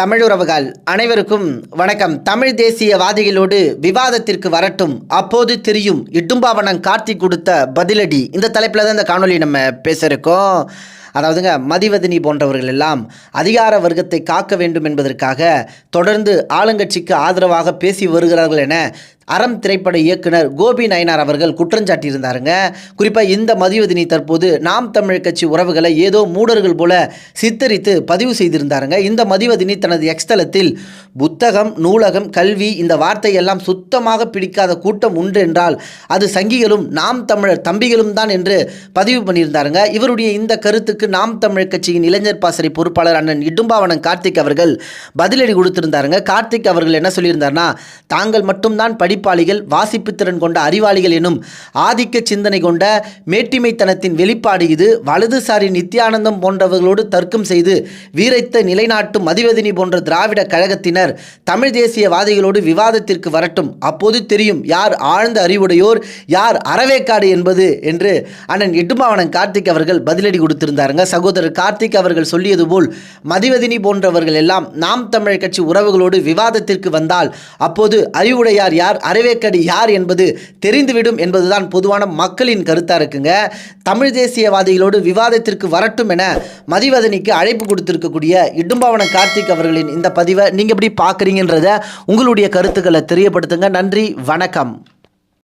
தமிழுறவுகள் அனைவருக்கும் வணக்கம். தமிழ் தேசியவாதிகளோடு விவாதத்திற்கு வரட்டும். அப்போது தெரியும் இடும்பாவனம் கார்த்தி கொடுத்த பதிலடி. இந்த தலைப்பில் தான் இந்த காணொளி நம்ம பேச இருக்கோம் அதாவதுங்க மதிவதனி போன்றவர்கள் எல்லாம் அதிகார வர்க்கத்தை காக்க வேண்டும் என்பதற்காக தொடர்ந்து ஆளுங்கட்சிக்கு ஆதரவாக பேசி வருகிறார்கள் என அறம் திரைப்பட இயக்குனர் கோபி நயனார் அவர்கள் குற்றஞ்சாட்டியிருந்தாருங்க குறிப்பாக இந்த மதிவதினி தற்போது நாம் தமிழ் கட்சி உறவுகளை ஏதோ மூடர்கள் போல சித்தரித்து பதிவு செய்திருந்தாருங்க. இந்த மதிவதினி தனது எக்ஸ்தலத்தில் புத்தகம் நூலகம் கல்வி இந்த வார்த்தையெல்லாம் சுத்தமாக பிடிக்காத கூட்டம் உண்டு என்றால் அது சங்கிகளும் நாம் தமிழர் தம்பிகளும் தான் என்று பதிவு பண்ணியிருந்தாருங்க. இவருடைய இந்த கருத்துக்கு நாம் தமிழ் கட்சியின் இளைஞர் பாசறை பொறுப்பாளர் அண்ணன் இடும்பாவனம் கார்த்திக் அவர்கள் பதிலடி கொடுத்திருந்தாருங்க. கார்த்திக் அவர்கள் என்ன சொல்லியிருந்தார்னா தாங்கள் மட்டும்தான் படிப்பாளிகள் வாசிப்பு திறன் கொண்ட அறிவாளிகள் எனும் ஆதிக்க சிந்தனை கொண்ட மேட்டிமைத்தனத்தின் வெளிப்பாடு இது. வலதுசாரி நித்யானந்தம் போன்றவர்களோடு தர்க்கம் செய்து வீரத்தை நிலைநாட்டும் மதிவதினி போன்ற திராவிட கழகத்தினர் தமிழ் தேசியவாதிகளோடு விவாதத்திற்கு வரட்டும். அப்போது தெரியும் யார் ஆழ்ந்த அறிவுடையோர் யார் அறவேக்காடு என்பது என்று அண்ணன் இட்டுமாவனன் கார்த்திக் அவர்கள் பதிலடி கொடுத்திருந்தாருங்க. சகோதரர் கார்த்திக் அவர்கள் சொல்லியது போல் மதிவதினி போன்றவர்கள் எல்லாம் நாம் தமிழர் கட்சி உறவுகளோடு விவாதத்திற்கு வந்தால் அப்போது அறிவுடையார் யார்? அறவேக்கடி யார் என்பது தெரிந்துவிடும் என்பதுதான் பொதுவான மக்களின் கருத்தாக இருக்குங்க. தமிழ் தேசியவாதிகளோடு விவாதத்திற்கு வரட்டும் என மதிவதனிக்கு அழைப்பு கொடுத்திருக்கக்கூடிய இடும்பாவன கார்த்திக் அவர்களின் இந்த பதிவை நீங்கள் எப்படி பார்க்குறீங்கன்றத உங்களுடைய கருத்துக்களை தெரியப்படுத்துங்க. நன்றி வணக்கம்.